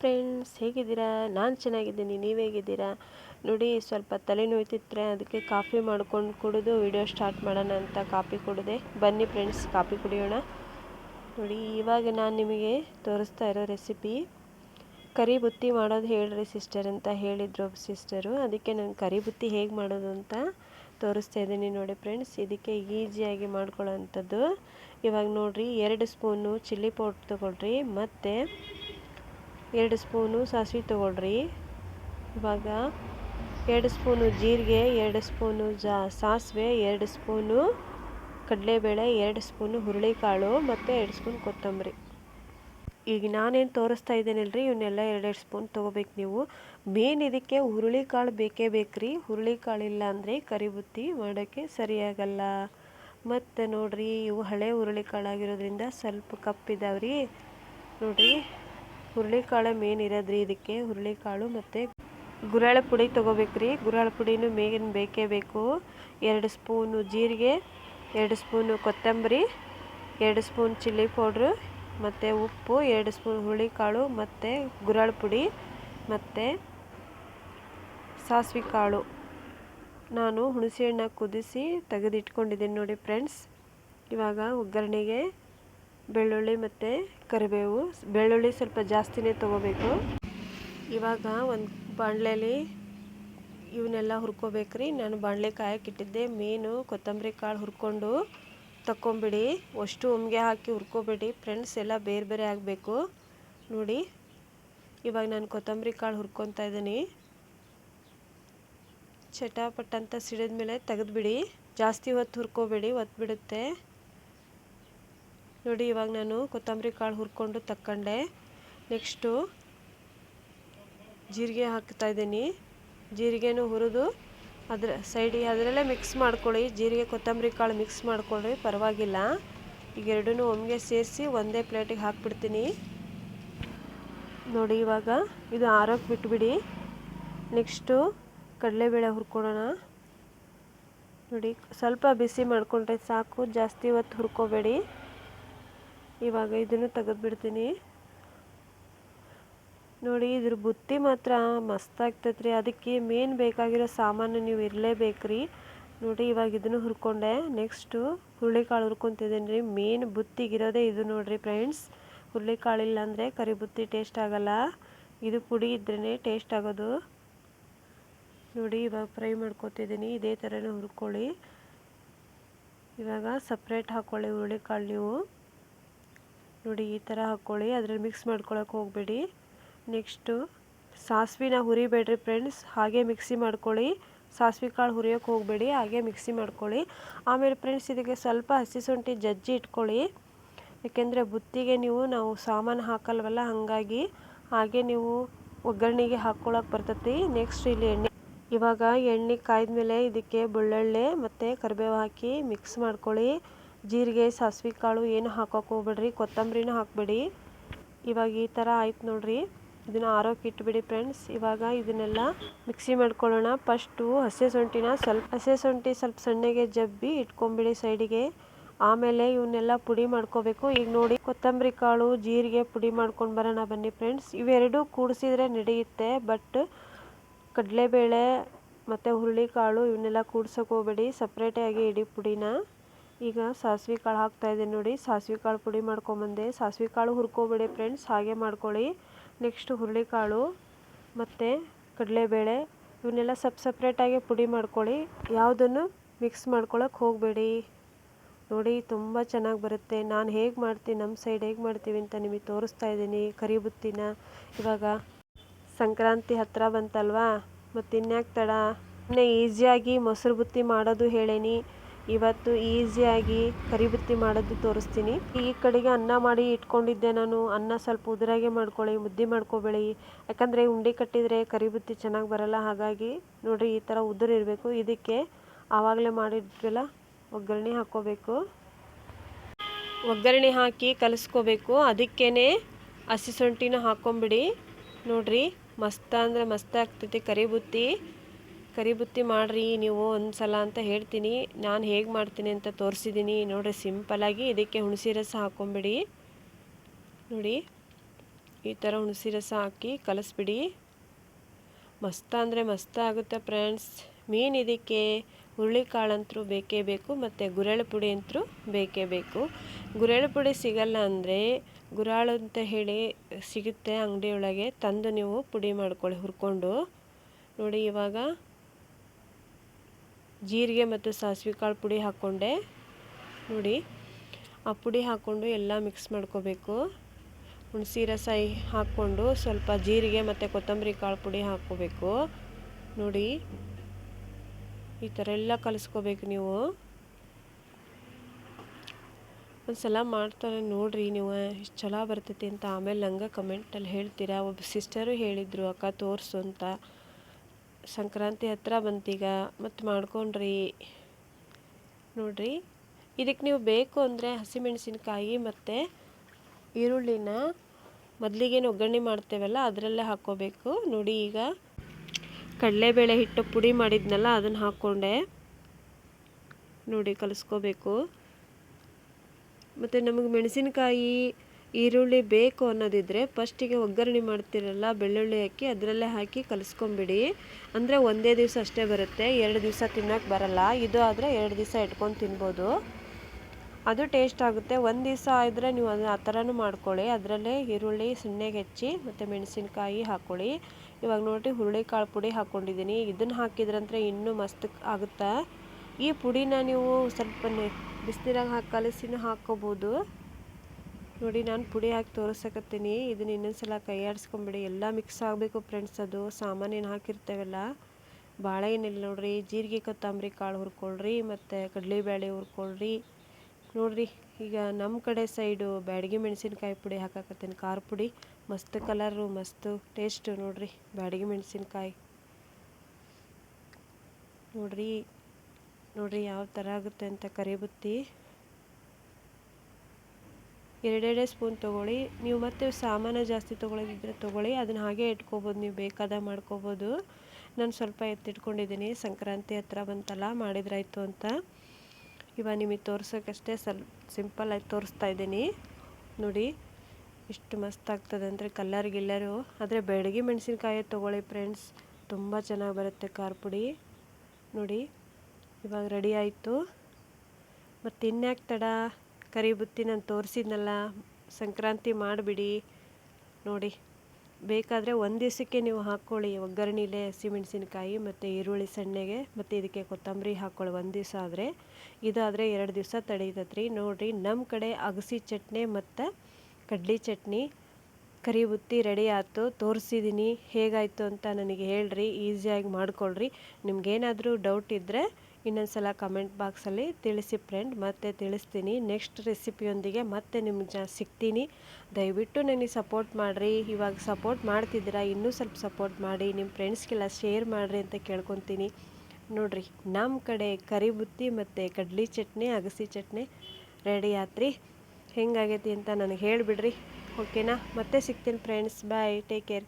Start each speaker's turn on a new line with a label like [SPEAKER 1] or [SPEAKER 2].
[SPEAKER 1] Friends ಹೇಗಿದ್ದೀರಾ? ನಾನು ಚೆನ್ನಾಗಿದ್ದೀನಿ, ನೀವು ಹೇಗಿದ್ದೀರಾ? ನೋಡಿ, ಸ್ವಲ್ಪ ತಲೆ ಅದಕ್ಕೆ ಕಾಫಿ ಮಾಡ್ಕೊಂಡು ಕುಡಿದು ವಿಡಿಯೋ ಸ್ಟಾರ್ಟ್ ಮಾಡೋಣ ಅಂತ ಕಾಫಿ ಕುಡಿದೆ. ಬನ್ನಿ ಫ್ರೆಂಡ್ಸ್ ಕಾಫಿ ಕುಡಿಯೋಣ. ನೋಡಿ, ಇವಾಗ ನಾನು ನಿಮಗೆ ತೋರಿಸ್ತಾ ಇರೋ ರೆಸಿಪಿ ಕರಿ ಬುತ್ತಿ ಮಾಡೋದು ಹೇಳ್ರಿ ಸಿಸ್ಟರ್ ಅಂತ ಹೇಳಿದ್ರು ಸಿಸ್ಟರು ಅದಕ್ಕೆ ನಾನು ಕರಿ ಬುತ್ತಿ ಹೇಗೆ ಮಾಡೋದು ಅಂತ ತೋರಿಸ್ತಾ ಇದ್ದೀನಿ ನೋಡಿ ಫ್ರೆಂಡ್ಸ್ ಇದಕ್ಕೆ ಈಸಿಯಾಗಿ ಮಾಡ್ಕೊಳ್ಳೋ ಅಂಥದ್ದು. ಇವಾಗ ನೋಡಿರಿ, ಎರಡು ಸ್ಪೂನು ಚಿಲ್ಲಿ ಪೌಡ್ರ್ ತೊಗೊಳ್ರಿ, ಮತ್ತು ಎರಡು ಸ್ಪೂನು ಸಾಸಿವೆ ತೊಗೊಳ್ರಿ. ಇವಾಗ ಎರಡು ಸ್ಪೂನು ಜೀರಿಗೆ, ಎರಡು ಸ್ಪೂನು ಜಾ, ಸಾಸಿವೆ, ಎರಡು ಸ್ಪೂನು ಕಡಲೆಬೇಳೆ, ಎರಡು ಸ್ಪೂನು ಹುರುಳಿಕಾಳು ಮತ್ತು ಎರಡು ಸ್ಪೂನ್ ಕೊತ್ತಂಬರಿ. ಈಗ ನಾನೇನು ತೋರಿಸ್ತಾ ಇದ್ದೀನಿಲ್ರಿ? ಇವನ್ನೆಲ್ಲ ಎರಡೆರಡು ಸ್ಪೂನ್ ತೊಗೋಬೇಕು ನೀವು. ಮೇನ್ ಇದಕ್ಕೆ ಹುರುಳಿಕಾಳು ಬೇಕೇ ಬೇಕ್ರಿ. ಹುರುಳಿಕಾಳು ಇಲ್ಲ ಅಂದರೆ ಕರಿಬುತ್ತಿ ಮಾಡೋಕ್ಕೆ ಸರಿಯಾಗಲ್ಲ. ಮತ್ತು ನೋಡಿರಿ, ಇವು ಹಳೆ ಹುರುಳಿಕಾಳು ಆಗಿರೋದ್ರಿಂದ ಸ್ವಲ್ಪ ಕಪ್ಪಿದಾವ್ರಿ. ನೋಡ್ರಿ ಹುರುಳಿಕಾಳು ಮೇನ್ ಇರೋದ್ರಿ ಇದಕ್ಕೆ. ಹುರುಳಿಕಾಳು ಮತ್ತು ಗುರಾಳ ಪುಡಿ ತೊಗೋಬೇಕ್ರಿ. ಗುರಾಳ ಪುಡಿನೂ ಮೇನ್ ಬೇಕೇ ಬೇಕು. ಎರಡು ಸ್ಪೂನು ಜೀರಿಗೆ, ಎರಡು ಸ್ಪೂನು ಕೊತ್ತಂಬರಿ, ಎರಡು ಸ್ಪೂನ್ ಚಿಲ್ಲಿ ಪೌಡ್ರು, ಮತ್ತು ಉಪ್ಪು, ಎರಡು ಸ್ಪೂನ್ ಹುರುಳಿಕಾಳು, ಮತ್ತು ಗುರಾಳ ಪುಡಿ, ಮತ್ತು ಸಾಸಿವೆ ಕಾಳು. ನಾನು ಹುಣಸೆಹಣ್ಣ ಕುದಿಸಿ ತೆಗೆದಿಟ್ಕೊಂಡಿದ್ದೀನಿ ನೋಡಿ ಫ್ರೆಂಡ್ಸ್. ಇವಾಗ ಒಗ್ಗರಣೆಗೆ, ಬೆಳ್ಳುಳ್ಳಿ ಮತ್ತು ಕರಿಬೇವು, ಬೆಳ್ಳುಳ್ಳಿ ಸ್ವಲ್ಪ ಜಾಸ್ತಿನೇ ತೊಗೋಬೇಕು. ಇವಾಗ ಒಂದು ಬಾಣಲೆಯಲ್ಲಿ ಇವನ್ನೆಲ್ಲ ಹುರ್ಕೋಬೇಕ್ರಿ. ನಾನು ಬಾಣಲೆ ಕಾಯಕ್ಕಿಟ್ಟಿದ್ದೆ ಮೀನು, ಕೊತ್ತಂಬರಿ ಕಾಳು ಹುರ್ಕೊಂಡು ತಕ್ಕೊಂಬಿಡಿ. ಅಷ್ಟು ಉಮ್ಗೆ ಹಾಕಿ ಹುರ್ಕೋಬೇಡಿ. ಫ್ರೆಂಡ್ಸ್, ಎಲ್ಲ ಬೇರೆ ಬೇರೆ ಆಗಬೇಕು. ನೋಡಿ, ಇವಾಗ ನಾನು ಕೊತ್ತಂಬರಿ ಕಾಳು ಹುರ್ಕೊತಾ ಇದ್ದೀನಿ. ಚಟಾಪಟ್ ಅಂತ ಸಿಡಿದ ಮೇಲೆ ತೆಗೆದ್ಬಿಡಿ. ಜಾಸ್ತಿ ಹೊತ್ತು ಹುರ್ಕೋಬೇಡಿ ಒತ್ತು ಬಿಡುತ್ತೆ ನೋಡಿ, ಇವಾಗ ನಾನು ಕೊತ್ತಂಬರಿ ಕಾಳು ಹುರ್ಕೊಂಡು ತಕ್ಕೊಂಡೆ. ನೆಕ್ಸ್ಟು ಜೀರಿಗೆ ಹಾಕ್ತಾ ಇದ್ದೀನಿ. ಜೀರಿಗೆನೂ ಹುರಿದು ಅದರ ಸೈಡಿಗೆ ಅದರಲ್ಲೇ ಮಿಕ್ಸ್ ಮಾಡ್ಕೊಳ್ಳಿ. ಜೀರಿಗೆ, ಕೊತ್ತಂಬರಿ ಕಾಳು ಮಿಕ್ಸ್ ಮಾಡ್ಕೊಳ್ಳಿ, ಪರವಾಗಿಲ್ಲ. ಈಗ ಎರಡೂ ಒಮ್ಮೆಗೆ ಸೇರಿಸಿ ಒಂದೇ ಪ್ಲೇಟಿಗೆ ಹಾಕ್ಬಿಡ್ತೀನಿ. ನೋಡಿ, ಇವಾಗ ಇದು ಆರೋಕ್ಕೆ ಬಿಟ್ಬಿಡಿ. ನೆಕ್ಸ್ಟು ಕಡಲೆಬೇಳೆ ಹುರ್ಕೊಳ್ಳೋಣ. ನೋಡಿ, ಸ್ವಲ್ಪ ಬಿಸಿ ಮಾಡಿಕೊಂಡ್ರೆ ಸಾಕು, ಜಾಸ್ತಿ ಹೊತ್ತು ಹುರ್ಕೋಬೇಡಿ. ಇವಾಗ ಇದನ್ನು ತೆಗೆದ್ಬಿಡ್ತೀನಿ. ನೋಡಿ, ಇದ್ರ ಬುತ್ತಿ ಮಾತ್ರ ಮಸ್ತ್ ರೀ ಅದಕ್ಕೆ ಮೇನ್ ಬೇಕಾಗಿರೋ ಸಾಮಾನು ನೀವು ಇರಲೇಬೇಕ್ರಿ. ನೋಡಿ, ಇವಾಗ ಇದನ್ನು ಹುರ್ಕೊಂಡೆ. ನೆಕ್ಸ್ಟು ಹುರುಳಿಕಾಳು ಹುರ್ಕೊತಿದ್ದೀನಿ ರೀ. ಮೇನ್ ಬುತ್ತಿಗಿರೋದೇ ಇದು ನೋಡಿರಿ ಫ್ರೆಂಡ್ಸ್ ಹುರುಳಿಕಾಳು ಇಲ್ಲಾಂದರೆ ಕರಿ ಬುತ್ತಿ ಟೇಸ್ಟ್ ಆಗೋಲ್ಲ. ಇದು ಪುಡಿ ಇದ್ರೇ ಟೇಸ್ಟ್ ಆಗೋದು. ನೋಡಿ, ಇವಾಗ ಫ್ರೈ ಮಾಡ್ಕೊತಿದ್ದೀನಿ. ಇದೇ ಥರನೇ ಹುರ್ಕೊಳ್ಳಿ. ಇವಾಗ ಸಪ್ರೇಟ್ ಹಾಕ್ಕೊಳ್ಳಿ ಹುರುಳಿಕಾಳು ನೀವು. ನೋಡಿ, ಈ ಥರ ಹಾಕ್ಕೊಳ್ಳಿ ಅದ್ರಲ್ಲಿ ಮಿಕ್ಸ್ ಮಾಡ್ಕೊಳಕ್ಕೆ ಹೋಗಬೇಡಿ. ನೆಕ್ಸ್ಟು ಸಾಸಿವೆನ ಹುರಿಬೇಡ್ರಿ ಫ್ರೆಂಡ್ಸ್ ಹಾಗೆ ಮಿಕ್ಸಿ ಮಾಡ್ಕೊಳ್ಳಿ. ಸಾಸಿವೆ ಕಾಳು ಹುರಿಯೋಕೆ ಹೋಗಬೇಡಿ. ಹಾಗೆ ಮಿಕ್ಸಿ ಮಾಡ್ಕೊಳ್ಳಿ. ಆಮೇಲೆ ಫ್ರೆಂಡ್ಸ್ ಇದಕ್ಕೆ ಸ್ವಲ್ಪ ಹಸಿ ಶುಂಠಿ ಜಜ್ಜಿ ಇಟ್ಕೊಳ್ಳಿ. ಏಕೆಂದರೆ ಬುತ್ತಿಗೆ ನೀವು, ನಾವು ಸಾಮಾನು ಹಾಕಲ್ವಲ್ಲ, ಹಾಗಾಗಿ ಹಾಗೆ ನೀವು ಒಗ್ಗರಣೆಗೆ ಹಾಕ್ಕೊಳಕ್ಕೆ ಬರ್ತೈತಿ. ನೆಕ್ಸ್ಟ್ ಇಲ್ಲಿ ಎಣ್ಣೆ, ಇವಾಗ ಎಣ್ಣೆ ಕಾಯ್ದ ಮೇಲೆ ಇದಕ್ಕೆ ಬೆಳ್ಳುಳ್ಳಿ ಮತ್ತು ಕರಿಬೇವು ಹಾಕಿ ಮಿಕ್ಸ್ ಮಾಡ್ಕೊಳ್ಳಿ. ಜೀರಿಗೆ, ಸಾಸಿವೆ ಕಾಳು ಏನು ಹಾಕೋಕೆ ಹೋಗ್ಬೇಡ್ರಿ, ಕೊತ್ತಂಬರಿನೂ ಹಾಕಬೇಡಿ. ಇವಾಗ ಈ ಥರ ಆಯ್ತು ನೋಡ್ರಿ. ಇದನ್ನು ಆರೋಕ್ಕೆ ಇಟ್ಬಿಡಿ ಫ್ರೆಂಡ್ಸ್ ಇವಾಗ ಇದನ್ನೆಲ್ಲ ಮಿಕ್ಸಿ ಮಾಡ್ಕೊಳ್ಳೋಣ. ಫಸ್ಟು ಹಸಿ ಶುಂಠಿನ ಸ್ವಲ್ಪ, ಹಸಿ ಶುಂಠಿ ಸ್ವಲ್ಪ ಸಣ್ಣಗೆ ಜಬ್ಬಿ ಇಟ್ಕೊಂಬಿಡಿ ಸೈಡಿಗೆ ಆಮೇಲೆ ಇವನ್ನೆಲ್ಲ ಪುಡಿ ಮಾಡ್ಕೋಬೇಕು. ಈಗ ನೋಡಿ ಕೊತ್ತಂಬರಿ ಕಾಳು, ಜೀರಿಗೆ ಪುಡಿ ಮಾಡ್ಕೊಂಡು ಬರೋಣ ಬನ್ನಿ ಫ್ರೆಂಡ್ಸ್ ಇವೆರಡೂ ಕೂಡಿಸಿದ್ರೆ ನಡೆಯುತ್ತೆ ಬಟ್ ಕಡಲೆಬೇಳೆ ಮತ್ತು ಹುರುಳಿಕಾಳು ಇವನ್ನೆಲ್ಲ ಕೂಡ್ಸೋಕೆ ಹೋಗ್ಬೇಡಿ. ಸಪ್ರೇಟಾಗಿ ಇಡಿ ಪುಡಿನ. ಈಗ ಸಾಸಿವೆ ಕಾಳು ಹಾಕ್ತಾಯಿದ್ದೀನಿ ನೋಡಿ. ಸಾಸಿವೆ ಕಾಳು ಪುಡಿ ಮಾಡ್ಕೊಂಬಂದೆ. ಸಾಸಿವೆ ಕಾಳು ಹುರ್ಕೋಬೇಡಿ ಫ್ರೆಂಡ್ಸ್ ಹಾಗೆ ಮಾಡ್ಕೊಳ್ಳಿ. ನೆಕ್ಸ್ಟ್ ಹುರುಳಿಕಾಳು ಮತ್ತು ಕಡಲೆಬೇಳೆ ಇವನ್ನೆಲ್ಲ ಸಪ್ ಸಪ್ರೇಟಾಗಿ ಪುಡಿ ಮಾಡ್ಕೊಳ್ಳಿ. ಯಾವುದನ್ನು ಮಿಕ್ಸ್ ಮಾಡ್ಕೊಳಕ್ಕೆ ಹೋಗಬೇಡಿ. ನೋಡಿ ತುಂಬ ಚೆನ್ನಾಗಿ ಬರುತ್ತೆ. ನಾನು ಹೇಗೆ ಮಾಡ್ತೀನಿ ನಮ್ಮ ಸೈಡ್ ಹೇಗೆ ಮಾಡ್ತೀವಿ ಅಂತ ನಿಮಗೆ ತೋರಿಸ್ತಾ ಇದ್ದೀನಿ ಕರಿ ಬುತ್ತಿನ. ಇವಾಗ ಸಂಕ್ರಾಂತಿ ಹತ್ತಿರ ಬಂತಲ್ವಾ? ಮತ್ತು ಇನ್ಯಾಕೆ ತಡ ಈಸಿಯಾಗಿ ಮೊಸರು ಬುತ್ತಿ ಮಾಡೋದು ಹೇಳೇನಿ. ಇವತ್ತು ಈಸಿಯಾಗಿ ಕರಿಬುತ್ತಿ ಮಾಡೋದು ತೋರಿಸ್ತೀನಿ. ಈ ಕಡೆಗೆ ಅನ್ನ ಮಾಡಿ ಇಟ್ಕೊಂಡಿದ್ದೆ ನಾನು. ಅನ್ನ ಸ್ವಲ್ಪ ಉದುರಾಗೆ ಮಾಡ್ಕೊಳ್ಳಿ, ಮುದ್ದೆ ಮಾಡ್ಕೋಬೇಡಿ. ಯಾಕಂದರೆ ಉಂಡೆ ಕಟ್ಟಿದರೆ ಕರಿಬುತ್ತಿ ಚೆನ್ನಾಗಿ ಬರಲ್ಲ. ಹಾಗಾಗಿ ನೋಡಿರಿ, ಈ ಥರ ಉದುರಿರಬೇಕು ಇದಕ್ಕೆ ಆವಾಗಲೇ ಮಾಡಿದ್ವಲ್ಲ, ಒಗ್ಗರಣೆ ಹಾಕ್ಕೋಬೇಕು. ಒಗ್ಗರಣೆ ಹಾಕಿ ಕಲಿಸ್ಕೋಬೇಕು. ಅದಕ್ಕೇ ಹಸಿ ಶುಂಠಿನ ಹಾಕ್ಕೊಂಬಿಡಿ. ನೋಡಿರಿ, ಮಸ್ತ ಅಂದರೆ ಮಸ್ತ ಆಗ್ತೈತಿ ಕರಿ ಬುತ್ತಿ ಕರಿ ಮಾಡಿರಿ, ನೀವು ಒಂದು ಸಲ ಅಂತ ಹೇಳ್ತೀನಿ. ನಾನು ಹೇಗೆ ಮಾಡ್ತೀನಿ ಅಂತ ತೋರಿಸಿದ್ದೀನಿ ನೋಡಿರಿ ಸಿಂಪಲಾಗಿ ಇದಕ್ಕೆ ಹುಣಸೆ ರಸ ಹಾಕೊಂಬಿಡಿ. ನೋಡಿ, ಈ ಥರ ಹುಣಸಿ ರಸ ಹಾಕಿ ಕಲಿಸ್ಬಿಡಿ. ಮಸ್ತ ಅಂದರೆ ಮಸ್ತ ಆಗುತ್ತೆ ಫ್ರೆಂಡ್ಸ್. ಮೀನು ಇದಕ್ಕೆ ಹುರುಳಿಕಾಳಂತೂ ಬೇಕೇ ಬೇಕು, ಮತ್ತು ಗುರೆಳ್ಳು ಪುಡಿ ಅಂತೂ ಬೇಕೇ ಬೇಕು. ಗುರೆಳ್ಳು ಪುಡಿ ಸಿಗಲ್ಲ ಅಂದರೆ ಗುರಾಳು ಅಂತ ಹೇಳಿ ಸಿಗುತ್ತೆ ಅಂಗಡಿಯೊಳಗೆ, ತಂದು ನೀವು ಪುಡಿ ಮಾಡ್ಕೊಳ್ಳಿ ಹುರ್ಕೊಂಡು. ನೋಡಿ, ಇವಾಗ ಜೀರಿಗೆ ಮತ್ತು ಸಾಸಿವೆ ಕಾಳು ಪುಡಿ ಹಾಕ್ಕೊಂಡೆ ನೋಡಿ, ಆ ಪುಡಿ ಹಾಕ್ಕೊಂಡು ಎಲ್ಲ ಮಿಕ್ಸ್ ಮಾಡ್ಕೋಬೇಕು. ಹುಣಸಿ ರಸ ಹಾಕ್ಕೊಂಡು ಸ್ವಲ್ಪ ಜೀರಿಗೆ ಮತ್ತು ಕೊತ್ತಂಬರಿ ಕಾಳು ಪುಡಿ ಹಾಕ್ಕೋಬೇಕು. ನೋಡಿ, ಈ ಥರ ಎಲ್ಲ ಕಲಿಸ್ಕೋಬೇಕು ನೀವು. ಒಂದು ಸಲ ಮಾಡ್ತಾರೆ ನೋಡಿರಿ ನೀವು, ಇಷ್ಟು ಚಲೋ ಬರ್ತೈತಿ ಅಂತ. ಆಮೇಲೆ ನಂಗೆ ಕಮೆಂಟಲ್ಲಿ ಹೇಳ್ತೀರಾ. ಒಬ್ಬ ಸಿಸ್ಟರು ಹೇಳಿದರು, ಅಕ್ಕ ತೋರಿಸು ಅಂತ. ಸಂಕ್ರಾಂತಿ ಹತ್ರ ಬಂತೀಗ? ಮತ್ತು ಮಾಡ್ಕೊಂಡ್ರಿ? ನೋಡ್ರಿ. ಇದಕ್ಕೆ ನೀವು ಬೇಕು ಅಂದರೆ ಹಸಿಮೆಣಸಿನ್ಕಾಯಿ ಮತ್ತು ಈರುಳ್ಳಿನ ಮೊದಲಿಗೇನು ಒಗ್ಗರಣೆ ಮಾಡ್ತೇವಲ್ಲ, ಅದರಲ್ಲೇ ಹಾಕ್ಕೋಬೇಕು. ನೋಡಿ ಈಗ ಕಡಲೆಬೇಳೆ ಹಿಟ್ಟು ಪುಡಿ ಮಾಡಿದ್ನಲ್ಲ ಅದನ್ನು ಹಾಕ್ಕೊಂಡೆ. ನೋಡಿ, ಕಲಿಸ್ಕೋಬೇಕು. ಮತ್ತು ನಮಗೆ ಮೆಣಸಿನಕಾಯಿ ಈರುಳ್ಳಿ ಬೇಕು ಅನ್ನೋದಿದ್ದರೆ ಫಸ್ಟಿಗೆ ಒಗ್ಗರಣೆ ಮಾಡ್ತಿರಲ್ಲ, ಬೆಳ್ಳುಳ್ಳಿ ಹಾಕಿ ಅದರಲ್ಲೇ ಹಾಕಿ ಕಲಿಸ್ಕೊಂಬಿಡಿ. ಅಂದರೆ ಒಂದೇ ದಿವಸ ಅಷ್ಟೇ ಬರುತ್ತೆ, ಎರಡು ದಿವಸ ತಿನ್ನೋಕೆ ಬರಲ್ಲ. ಇದು ಆದರೆ ಎರಡು ದಿವಸ ಇಟ್ಕೊಂಡು ತಿನ್ಬೋದು. ಅದು ಟೇಸ್ಟ್ ಆಗುತ್ತೆ. ಒಂದು ದಿವಸ ಆದರೆ ನೀವು ಅದನ್ನ ಆ ಥರನೂ ಮಾಡ್ಕೊಳ್ಳಿ. ಅದರಲ್ಲೇ ಈರುಳ್ಳಿ ಸಣ್ಣಗೆ ಹೆಚ್ಚಿ ಮತ್ತು ಮೆಣಸಿನ್ಕಾಯಿ ಹಾಕ್ಕೊಳ್ಳಿ ಇವಾಗ ನೋಡಿ ಹುರುಳಿಕಾಳು ಪುಡಿ ಹಾಕ್ಕೊಂಡಿದ್ದೀನಿ ಇದನ್ನು ಹಾಕಿದ್ರಂದ್ರೆ ಇನ್ನೂ ಮಸ್ತ್ ಆಗುತ್ತೆ. ಈ ಪುಡಿನ ನೀವು ಸ್ವಲ್ಪ ಬಿಸಿನೀರಾಗ ಹಾಕಿ, ಕಲಸಿನೂ ಹಾಕ್ಕೋಬೋದು. ನೋಡಿ, ನಾನು ಪುಡಿ ಹಾಕಿ ತೋರಿಸಕತ್ತೀನಿ. ಇದನ್ನ ಇನ್ನೊಂದ್ಸಲ ಕೈ ಆಡಿಸ್ಕೊಂಬಿಡಿ ಎಲ್ಲ ಮಿಕ್ಸ್ ಆಗಬೇಕು ಫ್ರೆಂಡ್ಸ್ ಅದು. ಸಾಮಾನೇನು ಹಾಕಿರ್ತೇವಲ್ಲ? ಭಾಳ ಏನಿಲ್ಲ ನೋಡ್ರಿ. ಜೀರಿಗೆ, ಕೊತ್ತಂಬರಿ, ಕಾಳು ಹುರ್ಕೊಳ್ರಿ, ಮತ್ತು ಕಡಲೆಬೇಳೆ ಹುರ್ಕೊಳ್ರಿ. ನೋಡ್ರಿ, ಈಗ ನಮ್ಮ ಕಡೆ ಸೈಡು ಬ್ಯಾಡಗಿ ಮೆಣಸಿನ್ಕಾಯಿ ಪುಡಿ ಹಾಕಾಕತ್ತೀನಿ. ಖಾರ ಪುಡಿ, ಮಸ್ತ್ ಕಲರು ಮಸ್ತ್ ಟೇಸ್ಟು ನೋಡ್ರಿ, ಬ್ಯಾಡಗಿ ಮೆಣಸಿನ್ಕಾಯಿ. ನೋಡ್ರಿ ನೋಡ್ರಿ ಯಾವ ಥರ ಆಗುತ್ತೆ ಅಂತ ಕರಿಬುತ್ತಿ. ಎರಡೆರಡೇ ಸ್ಪೂನ್ ತೊಗೊಳ್ಳಿ. ನೀವು ಮತ್ತೆ ಸಾಮಾನು ಜಾಸ್ತಿ ತೊಗೊಳೋದಿದ್ರೆ ತೊಗೊಳ್ಳಿ. ಅದನ್ನು ಹಾಗೆ ಇಟ್ಕೋಬೋದು. ನೀವು ಬೇಕಾದ ಮಾಡ್ಕೋಬೋದು. ನಾನು ಸ್ವಲ್ಪ ಎತ್ತಿಟ್ಕೊಂಡಿದ್ದೀನಿ. ಸಂಕ್ರಾಂತಿ ಹತ್ರ ಬಂತಲ್ಲ, ಮಾಡಿದ್ರಾಯ್ತು ಅಂತ. ಇವಾಗ ನಿಮಗೆ ತೋರ್ಸೋಕ್ಕಷ್ಟೇ ಸ್ವಲ್ಪ ಸಿಂಪಲ್ಲಾಗಿ ತೋರಿಸ್ತಾ ಇದ್ದೀನಿ. ನೋಡಿ, ಇಷ್ಟು ಮಸ್ತ್ ಆಗ್ತದೆ ಅಂದರೆ ಕಲ್ಲರ್ ಗಿಲ್ಲರು. ಆದರೆ ಬೆಳಗ್ಗೆ ಮೆಣಸಿನ್ಕಾಯಿ ತೊಗೊಳ್ಳಿ ಫ್ರೆಂಡ್ಸ್. ತುಂಬ ಚೆನ್ನಾಗಿ ಬರುತ್ತೆ ಖಾರ ಪುಡಿ. ನೋಡಿ, ಇವಾಗ ರೆಡಿ ಆಯಿತು. ಮತ್ತು ಇನ್ಯಾಕೆ ತಡ? ಕರಿ ಬುತ್ತಿ ನಾನು ತೋರಿಸಿದ್ನಲ್ಲ, ಸಂಕ್ರಾಂತಿ ಮಾಡಿಬಿಡಿ. ನೋಡಿ, ಬೇಕಾದರೆ ಒಂದು ದಿವಸಕ್ಕೆ ನೀವು ಹಾಕ್ಕೊಳ್ಳಿ ಒಗ್ಗರಣೆಲೆ, ಹಸಿಮೆಣಸಿನ್ಕಾಯಿ ಮತ್ತು ಈರುಳ್ಳಿ ಸಣ್ಣಗೆ ಮತ್ತು ಇದಕ್ಕೆ ಕೊತ್ತಂಬರಿ ಹಾಕ್ಕೊಳ್ಳಿ ಒಂದು ದಿವಸ ಆದರೆ. ಇದಾದರೆ ಎರಡು ದಿವಸ ತಡೀತತ್ರಿ. ನೋಡಿರಿ ನಮ್ಮ ಕಡೆ ಅಗಸಿ ಚಟ್ನಿ ಮತ್ತು ಕಡ್ಲಿ ಚಟ್ನಿ ಕರಿ ಬುತ್ತಿ ರೆಡಿ ಆಯ್ತು. ತೋರಿಸಿದ್ದೀನಿ ಹೇಗಾಯಿತು ಅಂತ ನನಗೆ ಹೇಳ್ರಿ, ಈಸಿಯಾಗಿ ಮಾಡ್ಕೊಳ್ರಿ. ನಿಮ್ಗೇನಾದರೂ ಡೌಟ್ ಇದ್ದರೆ ಇನ್ನೊಂದು ಸಲ ಕಮೆಂಟ್ ಬಾಕ್ಸಲ್ಲಿ ತಿಳಿಸಿ ಫ್ರೆಂಡ್ ಮತ್ತೆ ತಿಳಿಸ್ತೀನಿ. ನೆಕ್ಸ್ಟ್ ರೆಸಿಪಿಯೊಂದಿಗೆ ಮತ್ತೆ ನಿಮ್ಗೆ ಸಿಗ್ತೀನಿ. ದಯವಿಟ್ಟು ನನಗೆ ಸಪೋರ್ಟ್ ಮಾಡಿರಿ. ಇವಾಗ ಸಪೋರ್ಟ್ ಮಾಡ್ತಿದ್ದೀರಾ, ಇನ್ನೂ ಸ್ವಲ್ಪ ಸಪೋರ್ಟ್ ಮಾಡಿ. ನಿಮ್ಮ ಫ್ರೆಂಡ್ಸ್ಗೆಲ್ಲ ಶೇರ್ ಮಾಡಿರಿ ಅಂತ ಕೇಳ್ಕೊತೀನಿ. ನೋಡಿರಿ ನಮ್ಮ ಕಡೆ ಕರಿಬುತ್ತಿ ಮತ್ತು ಕಡ್ಲಿ ಚಟ್ನಿ, ಅಗಸಿ ಚಟ್ನಿ ರೆಡಿ ಆತ್ರಿ. ಹೆಂಗಾಗೈತಿ ಅಂತ ನನಗೆ ಹೇಳಿಬಿಡ್ರಿ. ಓಕೆನಾ ಮತ್ತೆ ಸಿಗ್ತೀನಿ ಫ್ರೆಂಡ್ಸ್ ಬಾಯ್ ಟೇಕ್ ಕೇರ್